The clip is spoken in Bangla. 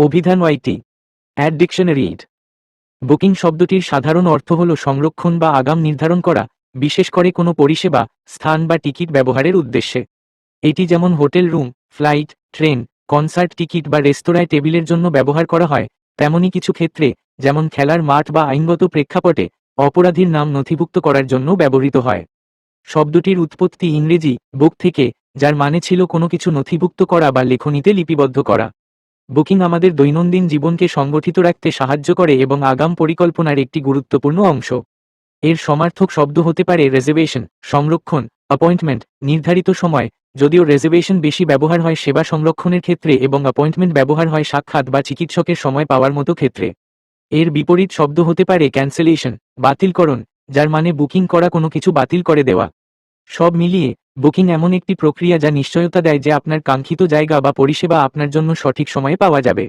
অভিধান ওয়াইটি অ্যাড ডিকশনারি এইড বুকিং শব্দটির সাধারণ অর্থ হল সংরক্ষণ বা আগাম নির্ধারণ করা, বিশেষ করে কোনো পরিষেবা, স্থান বা টিকিট ব্যবহারের উদ্দেশ্যে। এটি যেমন hotel room, flight, train, concert ticket বা রেস্তোরাঁয় টেবিলের জন্য ব্যবহার করা হয় তেমনই কিছু ক্ষেত্রে, যেমন খেলার মাঠ বা আইনগত প্রেক্ষাপটে, অপরাধীর নাম নথিভুক্ত করার জন্য ব্যবহৃত হয়। শব্দটির উৎপত্তি ইংরেজি, বুক থেকে, যার মানে ছিল কোনো কিছু নথিভুক্ত করা বা লেখনীতে লিপিবদ্ধ করা। বুকিং আমাদের দৈনন্দিন জীবনকে সংগঠিত রাখতে সাহায্য করে এবং আগাম পরিকল্পনার একটি গুরুত্বপূর্ণ অংশ। এর সমার্থক শব্দ হতে পারে রেজার্ভেশন সংরক্ষণ অ্যাপয়েন্টমেন্ট নির্ধারিত সময়, যদিও রেজার্ভেশন বেশি ব্যবহার হয় সেবা সংরক্ষণের ক্ষেত্রে এবং অ্যাপয়েন্টমেন্ট ব্যবহার হয় সাক্ষাৎ বা চিকিৎসকের সময় পাওয়ার মতো ক্ষেত্রে। এর বিপরীত শব্দ হতে পারে ক্যান্সেলেশন বাতিলকরণ, যার মানে বুকিং করা কোনো কিছু বাতিল করে দেওয়া। সব মিলিয়ে বুকিং এমন একটি প্রক্রিয়া যা নিশ্চয়তা দেয় যে আপনার কাঙ্ক্ষিত জায়গা বা পরিষেবা আপনার জন্য সঠিক সময়ে পাওয়া যাবে।